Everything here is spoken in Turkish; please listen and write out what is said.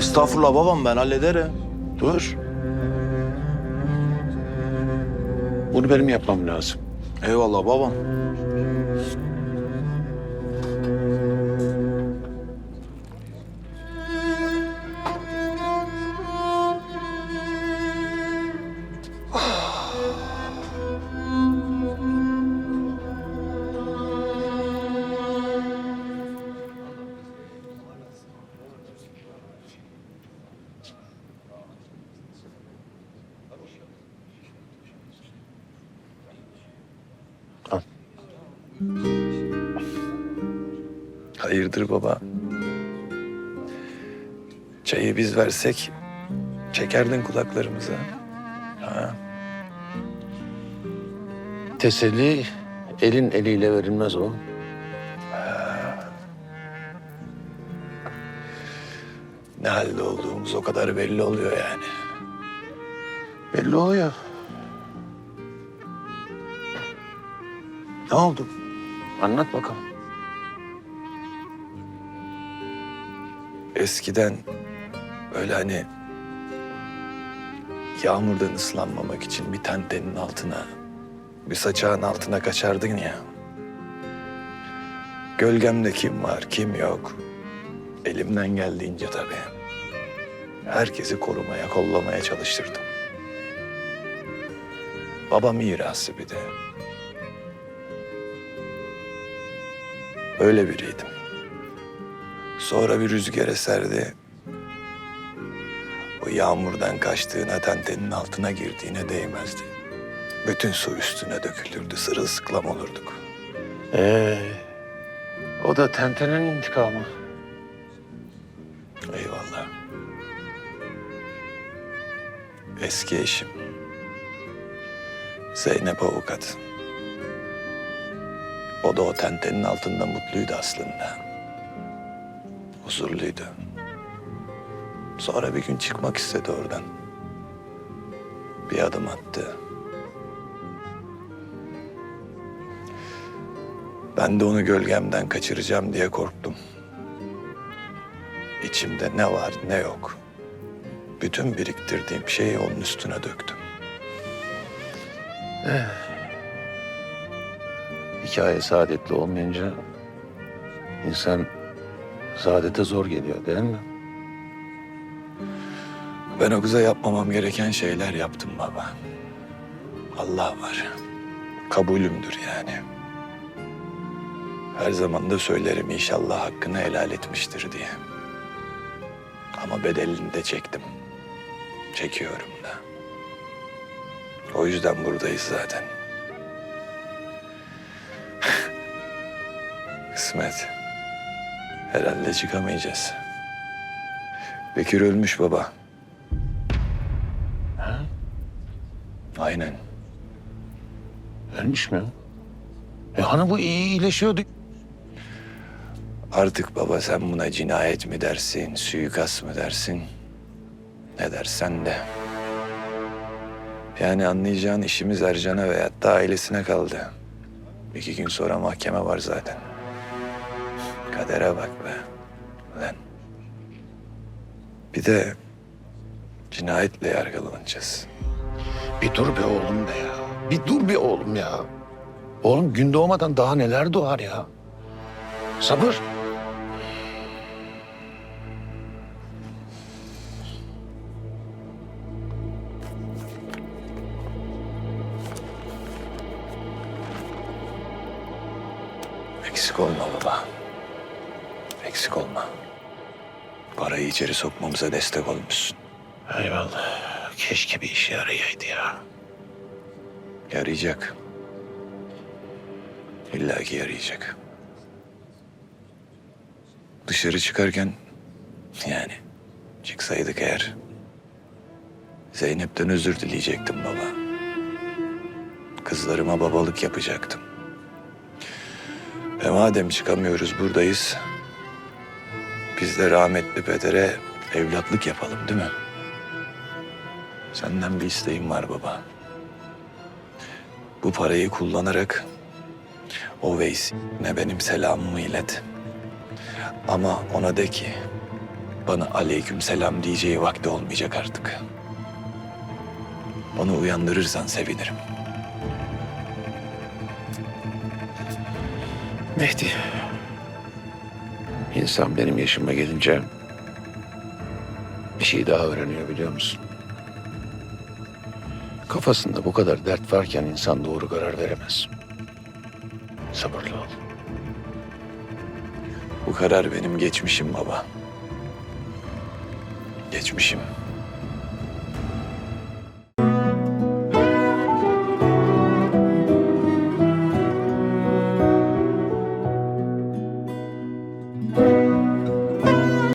Estağfurullah babam ben hallederim. Dur. Bunu benim yapmam lazım. Eyvallah babam. Hayırdır baba? Çayı biz versek çekerdin kulaklarımıza. Ha? Teselli elin eliyle verilmez o. Ne halde olduğumuz o kadar belli oluyor yani. Belli oluyor. Ne oldu? Anlat bakalım. Eskiden böyle hani yağmurdan ıslanmamak için bir tentenin altına, bir saçağın altına kaçardın ya. Gölgemde kim var, kim yok. Elimden geldiğince tabii. Herkesi korumaya, kollamaya çalıştırdım. Baba mirası bir de. Öyle biriydim. Sonra bir rüzgar eserdi. O yağmurdan kaçtığına tentenin altına girdiğine değmezdi. Bütün su üstüne dökülürdü, sırılsıklam olurduk. Ee, o da tentenin intikamı. Eyvallah. Eski eşim. Zeynep avukat. O da o tentenin altında mutluydu aslında. Huzurluydu. Sonra bir gün çıkmak istedi oradan. Bir adım attı. Ben de onu gölgemden kaçıracağım diye korktum. İçimde ne var ne yok. Bütün biriktirdiğim şeyi onun üstüne döktüm. Hikaye saadetli olmayınca insan saadete zor geliyor değil mi? Ben o kıza yapmamam gereken şeyler yaptım baba. Allah var. Kabulümdür yani. Her zaman da söylerim inşallah hakkını helal etmiştir diye. Ama bedelini de çektim. Çekiyorum da. O yüzden buradayız zaten. Kısmet. Herhalde çıkamayacağız. Bekir ölmüş baba. Aynen. Ölmüş mü? E hani bu iyi iyileşiyordu. Artık baba sen buna cinayet mi dersin, suikast mı dersin? Ne dersen de. Yani anlayacağın işimiz Ercan'a veyahut da ailesine kaldı. İki gün sonra mahkeme var zaten. Kadere bak be. Lan. Bir de cinayetle yargılanacağız. Bir dur be oğlum be ya. Bir dur be oğlum ya. Oğlum gün doğmadan daha neler doğar ya. Sabır. Eksik olma baba. Eksik olma. Parayı içeri sokmamıza destek olmuşsun. Eyvallah. Keşke bir işe yarayaydı ya. Yarayacak. İlla ki yarayacak. Dışarı çıkarken yani çıksaydık eğer Zeynep'ten özür dileyecektim baba. Kızlarıma babalık yapacaktım. E madem çıkamıyoruz buradayız. Biz de rahmetli pedere evlatlık yapalım değil mi? Senden bir isteğim var baba. Bu parayı kullanarak o Veys'ine benim selamımı ilet. Ama ona de ki bana aleyküm selam diyeceği vakti olmayacak artık. Onu uyandırırsan sevinirim. Mehdi. İnsan benim yaşıma gelince bir şey daha öğreniyor biliyor musun? Kafasında bu kadar dert varken insan doğru karar veremez. Sabırlı ol. Bu karar benim geçmişim baba. Geçmişim.